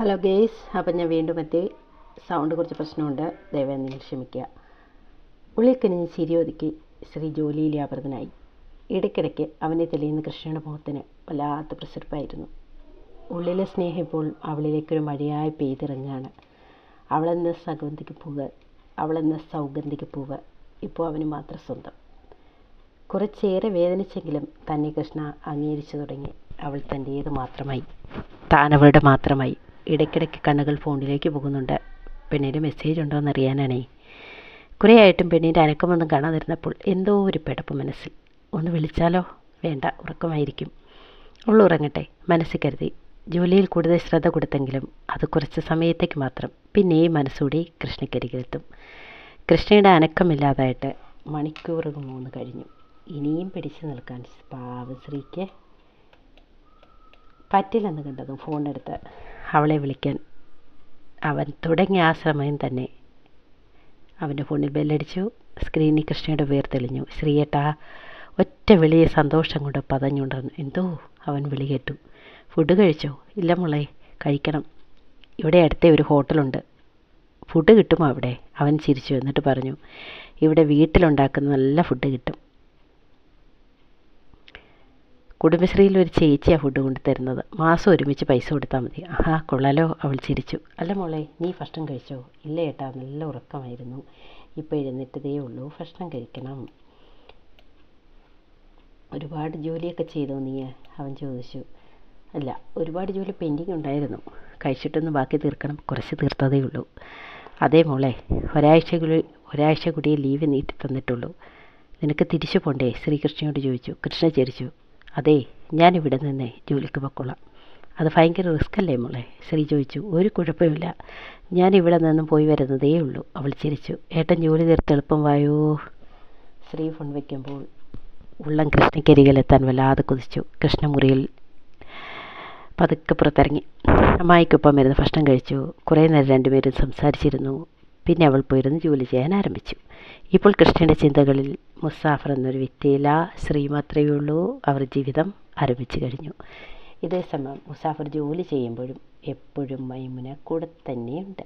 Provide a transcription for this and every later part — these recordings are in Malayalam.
ഹലോ ഗേയ്സ് അപ്പം ഞാൻ വീണ്ടും എത്തി. സൗണ്ട് കുറച്ച് പ്രശ്നമുണ്ട്. ദയവായി നിങ്ങൾ ക്ഷമിക്കുക. ഉള്ളിക്കനിഞ്ഞ് ചിരി ഒതുക്കി ശ്രീ ജോലിയിൽ വ്യാപൃതനായി ഇടയ്ക്കിടയ്ക്ക് അവനെ തെളിയുന്ന കൃഷ്ണയുടെ മുഖത്തിന് വല്ലാത്ത പ്രസരിപ്പായിരുന്നു. ഉള്ളിലെ സ്നേഹം ഇപ്പോൾ അവളിലേക്കൊരു മഴയായി പെയ്തിറങ്ങുകയാണ് അവളെന്ന സഗന്ധിക്ക് പൂവ് അവളെന്ന സൗഗന്ധിക്ക് പൂവ് ഇപ്പോൾ അവന് മാത്രം സ്വന്തം. കുറച്ചേറെ വേദനിച്ചെങ്കിലും തന്നെ കൃഷ്ണ അംഗീകരിച്ചു തുടങ്ങി. അവൾ തന്റേത് മാത്രമായി. താനവളുടെ മാത്രമായി. ഇടയ്ക്കിടയ്ക്ക് കണ്ണുകൾ ഫോണിലേക്ക് പോകുന്നുണ്ട്. പെണ്ണിന്റെ മെസ്സേജ് ഉണ്ടോ എന്നറിയാനാണേ കുറേ ആയിട്ടും പെണ്ണിന്റെ അനക്കമൊന്നും കാണാതിരുന്നപ്പോൾ എന്തോ ഒരു പെടപ്പ് മനസ്സിൽ. ഒന്ന് വിളിച്ചാലോ? വേണ്ട ഉറക്കമായിരിക്കും. ഉള്ളു ഉറങ്ങട്ടെ മനസ്സിൽ കരുതി. ജോലിയിൽ കൂടുതൽ ശ്രദ്ധ കൊടുത്തെങ്കിലും അത് കുറച്ച് സമയത്തേക്ക് മാത്രം. പിന്നെയും മനസ്സൂടി കൃഷ്ണക്കരികിലെത്തും. കൃഷ്ണയുടെ അനക്കമില്ലാതായിട്ട് മണിക്കൂറുകൾ മൂന്ന് കഴിഞ്ഞു. ഇനിയും പിടിച്ചു നിൽക്കാൻ പാവശ്രീക്ക് പറ്റില്ലെന്ന് കണ്ടതും ഫോണെടുത്ത് അവളെ വിളിക്കാൻ. അവൻ തുടങ്ങിയ ആ ശ്രമം തന്നെ. അവന്റെ ഫോണിൽ ബെല്ലടിച്ചു. സ്ക്രീനിൽ കൃഷ്ണയുടെ പേർ തെളിഞ്ഞു. ശ്രീയേട്ടാ ഒറ്റ വിളിയെ സന്തോഷം കൊണ്ട് പതഞ്ഞുണ്ടെന്ന് എന്തോ അവൻ വിളി കേട്ടു. ഫുഡ് കഴിച്ചോ? ഇല്ല മോളെ കഴിക്കണം. ഇവിടെ അടുത്തേ ഒരു ഹോട്ടലുണ്ട്. ഫുഡ് കിട്ടുമോ അവിടെ? അവൻ ചിരിച്ചു എന്നിട്ട് പറഞ്ഞു. ഇവിടെ വീട്ടിലുണ്ടാക്കുന്ന നല്ല ഫുഡ് കിട്ടും. കുടുംബശ്രീയിൽ ഒരു ചേച്ചിയാണ് ഫുഡ് കൊണ്ട് തരുന്നത് മാസം ഒരുമിച്ച് പൈസ കൊടുത്താൽ മതി. ആഹാ കൊള്ളാലോ അവൾ ചിരിച്ചു. അല്ല മോളെ നീ ഭക്ഷണം കഴിച്ചോ? ഇല്ല ഏട്ടാ നല്ല ഉറക്കമായിരുന്നു. ഇപ്പോൾ എഴുന്നേറ്റതേ ഉള്ളൂ ഭക്ഷണം കഴിക്കണം. ഒരുപാട് ജോലിയൊക്കെ ചെയ്തോ നീ? അവൻ ചോദിച്ചു. അല്ല ഒരുപാട് ജോലി പെൻഡിങ് ഉണ്ടായിരുന്നു. കഴിച്ചിട്ടൊന്ന് ബാക്കി തീർക്കണം കുറച്ച് തീർത്തതേ ഉള്ളൂ. അതേ മോളെ ഒരാഴ്ച കൂടി ഒരാഴ്ച കൂടിയേ ലീവ് നീട്ടി തന്നിട്ടുള്ളൂ. നിനക്ക് തിരിച്ചു പോണ്ടേ? ശ്രീകൃഷ്ണയോട് ചോദിച്ചു. കൃഷ്ണ ചിരിച്ചു. അതെ ഞാനിവിടെ നിന്ന് ജോലിക്ക് പൊക്കോളാം. അത് ഭയങ്കര റിസ്ക് അല്ലേ മോളെ? ശ്രീ ചോദിച്ചു. ഒരു കുഴപ്പമില്ല. ഞാനിവിടെ നിന്നും പോയി വരുന്നതേ ഉള്ളൂ. അവൾ ചിരിച്ചു. ഏട്ടൻ ജോലി തീർത്ത് എളുപ്പം വായോ? ശ്രീ ഫോൺ വയ്ക്കുമ്പോൾ ഉള്ളം കൃഷ്ണക്കരികിലെത്താൻ വല്ലാതെ കുതിച്ചു. കൃഷ്ണമുറിയിൽ പതുക്കെ പുറത്തിറങ്ങി. അമ്മായിക്കൊപ്പം ഇരുന്ന് ഭക്ഷണം കഴിച്ചു. കുറേ നേരം രണ്ടുപേരും സംസാരിച്ചിരുന്നു. പിന്നെ അവൾ പോയിരുന്ന് ജോലി ചെയ്യാൻ ആരംഭിച്ചു. ഇപ്പോൾ കൃഷ്ണയുടെ ചിന്തകളിൽ മുസാഫർ എന്നൊരു വ്യക്തിയില്ല ശ്രീ മാത്രമേ ഉള്ളൂ അവർ ജീവിതം ആരംഭിച്ചു കഴിഞ്ഞു. ഇതേ സമയം മുസാഫർ ജോലി ചെയ്യുമ്പോഴും എപ്പോഴും മൈമുന കൂടെ തന്നെയുണ്ട്.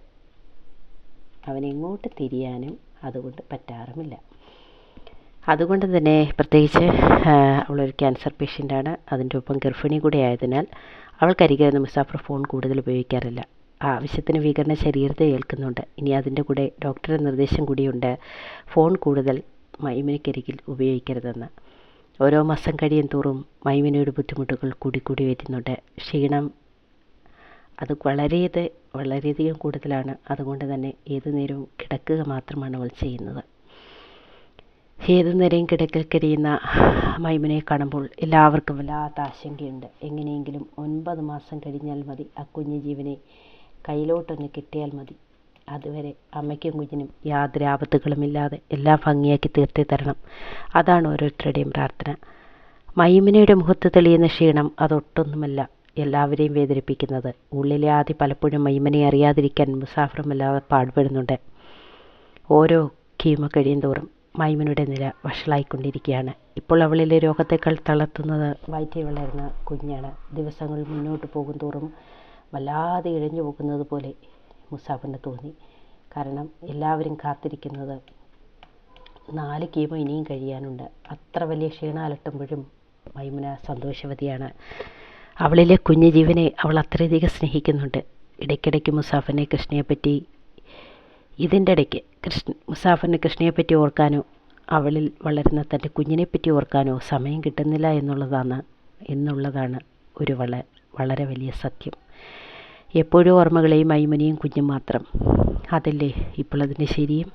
അവനെങ്ങോട്ട് തിരിയാനും അതുകൊണ്ട് പറ്റാറുമില്ല. അതുകൊണ്ട് തന്നെ പ്രത്യേകിച്ച് അവളൊരു ക്യാൻസർ പേഷ്യന്റാണ്. അതിന്റെ ഒപ്പം ഗർഭിണി കൂടെ ആയതിനാൽ അവൾക്കരികിൽ മുസാഫർ ഫോൺ കൂടുതൽ ഉപയോഗിക്കാറില്ല. ആവശ്യത്തിന് വികരണ ശരീരത്തെ ഏൽക്കുന്നുണ്ട്. ഇനി അതിന്റെ കൂടെ ഡോക്ടറുടെ നിർദ്ദേശം കൂടിയുണ്ട്. ഫോൺ കൂടുതൽ മൈമിനിക്കരികിൽ ഉപയോഗിക്കരുതെന്ന്. ഓരോ മാസം കഴിയും തോറും മൈമിനയുടെ ബുദ്ധിമുട്ടുകൾ കൂടി വരുന്നുണ്ട്. ക്ഷീണം അത് വളരെയത് വളരെയധികം കൂടുതലാണ്. അതുകൊണ്ട് തന്നെ ഏതു നേരവും കിടക്കുക മാത്രമാണ് അവൾ ചെയ്യുന്നത്. ഏതു നേരം കിടക്കൽ കരിയുന്ന മൈമിനെ കാണുമ്പോൾ എല്ലാവർക്കും വല്ലാത്ത ആശങ്കയുണ്ട്. എങ്ങനെയെങ്കിലും ഒൻപത് മാസം കഴിഞ്ഞാൽ മതി ആ കുഞ്ഞു ജീവനെ കയ്യിലോട്ടൊന്ന് കിട്ടിയാൽ മതി. അതുവരെ അമ്മയ്ക്കും കുഞ്ഞിനും യാതൊരു ആപത്തുകളുമില്ലാതെ എല്ലാം ഭംഗിയാക്കി തീർത്തി തരണം. അതാണ് ഓരോരുത്തരുടെയും പ്രാർത്ഥന. മൈമിനയുടെ മുഖത്ത് തെളിയുന്ന ക്ഷീണം അതൊട്ടൊന്നുമല്ല എല്ലാവരെയും വേദനിപ്പിക്കുന്നത്. ഉള്ളിലെ ആദ്യ പലപ്പോഴും മൈമനെ അറിയാതിരിക്കാൻ മുസാഫറുമല്ലാതെ പാടുപെടുന്നുണ്ട്. ഓരോ കീമ കഴിയും തോറും മൈമനുടെ നില വഷളായിക്കൊണ്ടിരിക്കുകയാണ്. ഇപ്പോൾ അവളിലെ രോഗത്തേക്കാൾ തളർത്തുന്നത് വയറ്റിൽ വളരുന്ന കുഞ്ഞാണ്. ദിവസങ്ങൾ മുന്നോട്ട് പോകും തോറും വല്ലാതെ ഇഴഞ്ഞു പോകുന്നത് പോലെ മുസാഫിന് തോന്നി. കാരണം എല്ലാവരും കാത്തിരിക്കുന്നത് നാല് കീമോ ഇനിയും കഴിയാനുണ്ട്. അത്ര വലിയ ക്ഷീണം അലട്ടുമ്പോഴും മൈമുന സന്തോഷവതിയാണ്. അവളിലെ കുഞ്ഞു ജീവനെ അവൾ അത്രയധികം സ്നേഹിക്കുന്നുണ്ട്. ഇടയ്ക്കിടയ്ക്ക് മുസാഫിനെ കൃഷ്ണയെപ്പറ്റി ഇതിന്റെ ഇടയ്ക്ക് കൃഷ്ണ മുസാഫറിന് കൃഷ്ണയെപ്പറ്റി ഓർക്കാനോ അവളിൽ വളരുന്ന തന്റെ കുഞ്ഞിനെപ്പറ്റി ഓർക്കാനോ സമയം കിട്ടുന്നില്ല എന്നുള്ളതാണ് എന്നുള്ളതാണ് ഒരു വള വളരെ വലിയ സത്യം. എപ്പോഴും ഓർമ്മകളെയും മൈമനിയും കുഞ്ഞും മാത്രം. അതല്ലേ ഇപ്പോൾ അതിന്റെ ശരിയും?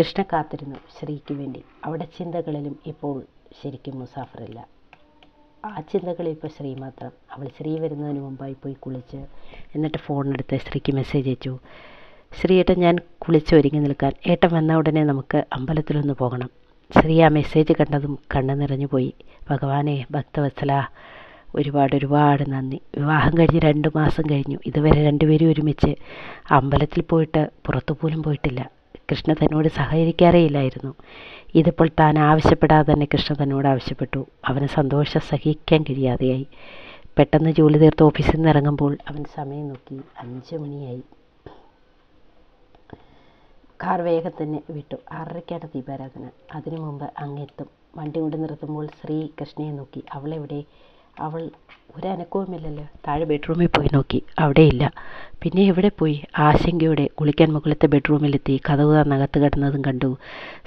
കൃഷ്ണ കാത്തിരുന്നു ശ്രീക്ക് വേണ്ടി. അവിടെ ചിന്തകളിലും ഇപ്പോൾ ശരിക്കും മുസാഫറില്ല. ആ ചിന്തകളിൽ ഇപ്പോൾ ശ്രീ മാത്രം. അവൾ ശ്രീ വരുന്നതിന് മുമ്പായി പോയി കുളിച്ച് എന്നിട്ട് ഫോണെടുത്ത് ശ്രീക്ക് മെസ്സേജ് അയച്ചു. ശ്രീയേട്ടൻ ഞാൻ കുളിച്ച് ഒരുങ്ങി നിൽക്കാൻ. ഏട്ടൻ വന്ന ഉടനെ നമുക്ക് അമ്പലത്തിലൊന്ന് പോകണം. ശ്രീ ആ മെസ്സേജ് കണ്ടതും കണ്ണു നിറഞ്ഞു പോയി. ഭഗവാനെ ഭക്തവത്സല ഒരുപാട് ഒരുപാട് നന്ദി. വിവാഹം കഴിഞ്ഞ് രണ്ട് മാസം കഴിഞ്ഞു. ഇതുവരെ രണ്ടുപേരും ഒരുമിച്ച് അമ്പലത്തിൽ പോയിട്ട് പുറത്തു പോലും പോയിട്ടില്ല. കൃഷ്ണ തന്നോട് സഹകരിക്കാറേയില്ലായിരുന്നു. ഇതിപ്പോൾ താൻ ആവശ്യപ്പെടാതെ തന്നെ കൃഷ്ണ തന്നോട് ആവശ്യപ്പെട്ടു. അവന് സന്തോഷം സഹിക്കാൻ കഴിയാതെയായി. പെട്ടെന്ന് ജോലി തീർത്ത് ഓഫീസിൽ നിന്ന് ഇറങ്ങുമ്പോൾ അവൻ സമയം നോക്കി. അഞ്ച് മണിയായി. കാർ വേഗം തന്നെ വിട്ടു. ആറരയ്ക്കാണ് ദീപാരാധന. അതിനു മുമ്പ് അങ്ങെത്തും വണ്ടി കൊണ്ട് നിർത്തുമ്പോൾ ശ്രീ കൃഷ്ണയെ നോക്കി. അവളെവിടെ? അവൾ ഒരനക്കവുമില്ലല്ലോ. താഴെ ബെഡ്റൂമിൽ പോയി നോക്കി. അവിടെയില്ല. പിന്നെ എവിടെ പോയി? ആശങ്കയോടെ കുളിക്കാൻ മുകളിലത്തെ ബെഡ്റൂമിലെത്തി. കഥകു നകത്ത് കിടന്നതും കണ്ടു.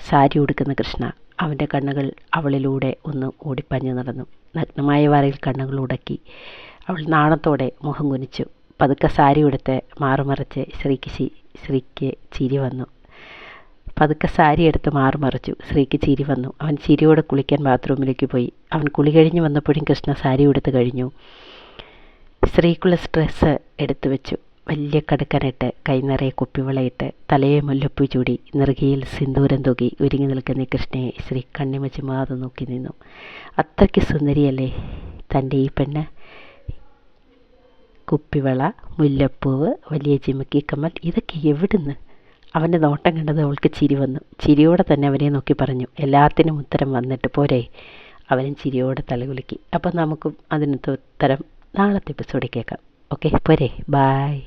സാരി ഉടുക്കുന്ന കൃഷ്ണ. അവന്റെ കണ്ണുകൾ അവളിലൂടെ ഒന്ന് ഓടിപ്പഞ്ഞു നടന്നു. നഗ്നമായ വരയിൽ കണ്ണുകൾ ഉടക്കി. അവൾ നാണത്തോടെ മുഖം കുനിച്ചു. പതുക്കെ സാരി ഉടുത്ത് മാറുമറച്ച് ശ്രീക്ക് ശ്രീക്ക് ചിരി വന്നു. പതുക്കെ സാരി എടുത്ത് മാറുമറച്ചു. ശ്രീക്ക് ചിരി വന്നു. അവൻ ചിരിയോടെ കുളിക്കാൻ ബാത്റൂമിലേക്ക് പോയി. അവൻ കുളി കഴിഞ്ഞ് വന്നപ്പോഴും കൃഷ്ണ സാരി ഉടുത്ത് കഴിഞ്ഞു. സ്ത്രീക്കുള്ള സ്ട്രെസ്സ് എടുത്തു വെച്ചു. വലിയ കടുക്കനിട്ട് കൈ നിറയെ കുപ്പിവളയിട്ട് തലയെ മുല്ലപ്പൂ ചൂടി നെറുകയിൽ സിന്ദൂരം തൂകി ഒരുങ്ങി നിൽക്കുന്ന കൃഷ്ണയെ ശ്രീ കണ്ണിമച്ച് മാതെ നോക്കി നിന്നു. അത്രയ്ക്ക് സുന്ദരിയല്ലേ? തന്റെ ഈ പെണ്ണ്? കുപ്പിവള മുല്ലപ്പൂവ് വലിയ ചിമുക്കി കമ്മൽ ഇതൊക്കെ എവിടുന്ന്? അവന്റെ നോട്ടം കണ്ടത് അവൾക്ക് ചിരി വന്നു. ചിരിയോടെ തന്നെ അവനെ നോക്കി പറഞ്ഞു എല്ലാത്തിനും ഉത്തരം വന്നിട്ട് പോരെ. അവനും ചിരിയോടെ തലകുലുക്കി. അപ്പം നമുക്കും അതിനകത്ത് ഉത്തരം നാളത്തെ എപ്പിസോഡിൽ കേൾക്കാം. ഓക്കെ പോരെ. ബായ്